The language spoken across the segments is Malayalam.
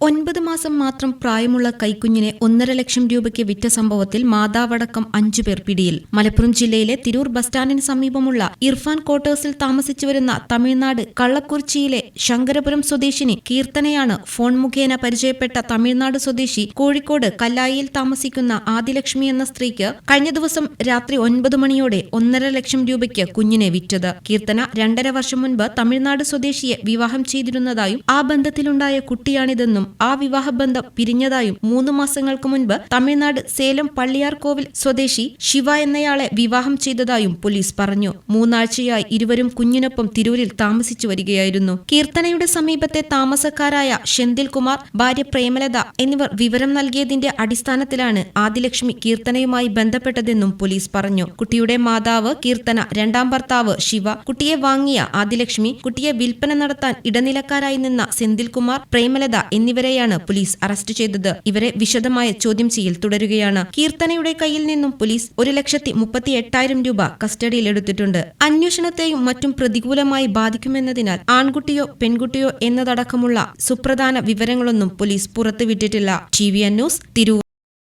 ഒൻപത് മാസം മാത്രം പ്രായമുള്ള കൈക്കുഞ്ഞിനെ ഒന്നര ലക്ഷം രൂപയ്ക്ക് വിറ്റ സംഭവത്തിൽ മാതാവടക്കം അഞ്ചു പേർ പിടിയിൽ. മലപ്പുറം ജില്ലയിലെ തിരൂർ ബസ് സ്റ്റാൻഡിന് സമീപമുള്ള ഇർഫാൻ ക്വാർട്ടേഴ്സിൽ താമസിച്ചു വരുന്ന തമിഴ്നാട് കള്ളക്കുറിച്ചിയിലെ ശങ്കരപുരം സ്വദേശിനി കീർത്തനയാണ് ഫോൺ മുഖേന പരിചയപ്പെട്ട തമിഴ്നാട് സ്വദേശി കോഴിക്കോട് കല്ലായിയിൽ താമസിക്കുന്ന ആദിലക്ഷ്മി എന്ന സ്ത്രീക്ക് കഴിഞ്ഞ ദിവസം രാത്രി ഒൻപത് മണിയോടെ ഒന്നര ലക്ഷം രൂപയ്ക്ക് കുഞ്ഞിനെ വിറ്റത്. കീർത്തന രണ്ടര വർഷം മുൻപ് തമിഴ്നാട് സ്വദേശിയെ വിവാഹം ചെയ്തിരുന്നതായും ആ ബന്ധത്തിലുണ്ടായ കുട്ടിയാണിതെന്നും ആ വിവാഹബന്ധം പിരിഞ്ഞതായും മൂന്ന് മാസങ്ങൾക്ക് മുൻപ് തമിഴ്നാട് സേലം പള്ളിയാർകോവിൽ സ്വദേശി ശിവ എന്നയാളെ വിവാഹം ചെയ്തതായും പോലീസ് പറഞ്ഞു. മൂന്നാഴ്ചയായി ഇരുവരും കുഞ്ഞിനൊപ്പം തിരൂരിൽ താമസിച്ചു വരികയായിരുന്നു. കീർത്തനയുടെ സമീപത്തെ താമസക്കാരായ ഷെന്തിൽ കുമാർ ഭാര്യ പ്രേമലത എന്നിവർ വിവരം നൽകിയതിന്റെ അടിസ്ഥാനത്തിലാണ് ആദിലക്ഷ്മി കീർത്തനയുമായി ബന്ധപ്പെട്ടതെന്നും പോലീസ് പറഞ്ഞു. കുട്ടിയുടെ മാതാവ് കീർത്തന രണ്ടാം ഭർത്താവ് ശിവ കുട്ടിയെ വാങ്ങിയ ആദിലക്ഷ്മി കുട്ടിയെ വിൽപ്പന നടത്താൻ ഇടനിലക്കാരായി നിന്ന സെന്തിൽകുമാർ പ്രേമലത എന്നിവരെയാണ് പോലീസ് അറസ്റ്റ് ചെയ്തത്. ഇവരെ വിശദമായ ചോദ്യം ചെയ്യൽ തുടരുകയാണ്. കീർത്തനയുടെ കയ്യിൽ നിന്നും പോലീസ് ഒരു ലക്ഷത്തി മുപ്പത്തി എട്ടായിരം രൂപ കസ്റ്റഡിയിലെടുത്തിട്ടുണ്ട് അന്വേഷണത്തെയും മറ്റും പ്രതികൂലമായി ബാധിക്കുമെന്നതിനാൽ ആൺകുട്ടിയോ പെൺകുട്ടിയോ എന്നതടക്കമുള്ള സുപ്രധാന വിവരങ്ങളൊന്നും police പുറത്തുവിട്ടിട്ടില്ല. T V N news Tirur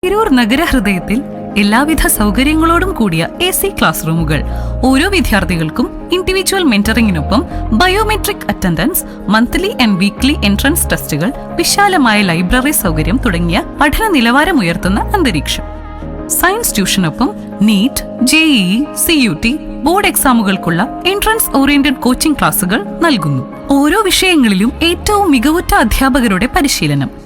Tirur നഗരഹൃദയത്തിൽ എല്ലാവിധ സൗകര്യങ്ങളോടും കൂടിയ എ സി ക്ലാസ് റൂമുകൾ. ഓരോ വിദ്യാർത്ഥികൾക്കും individual മെന്ററിംഗിനൊപ്പം biometric attendance monthly and weekly entrance ടെസ്റ്റുകൾ വിശാലമായ ലൈബ്രറി സൗകര്യം തുടങ്ങിയ പഠന നിലവാരമുയർത്തുന്ന അന്തരീക്ഷം. Science ട്യൂഷനൊപ്പം NEET JEE C U T board എക്സാമുകൾക്കുള്ള entrance oriented coaching ക്ലാസുകൾ നൽകുന്നു. ഓരോ വിഷയങ്ങളിലും ഏറ്റവും മികവുറ്റ അധ്യാപകരുടെ പരിശീലനം.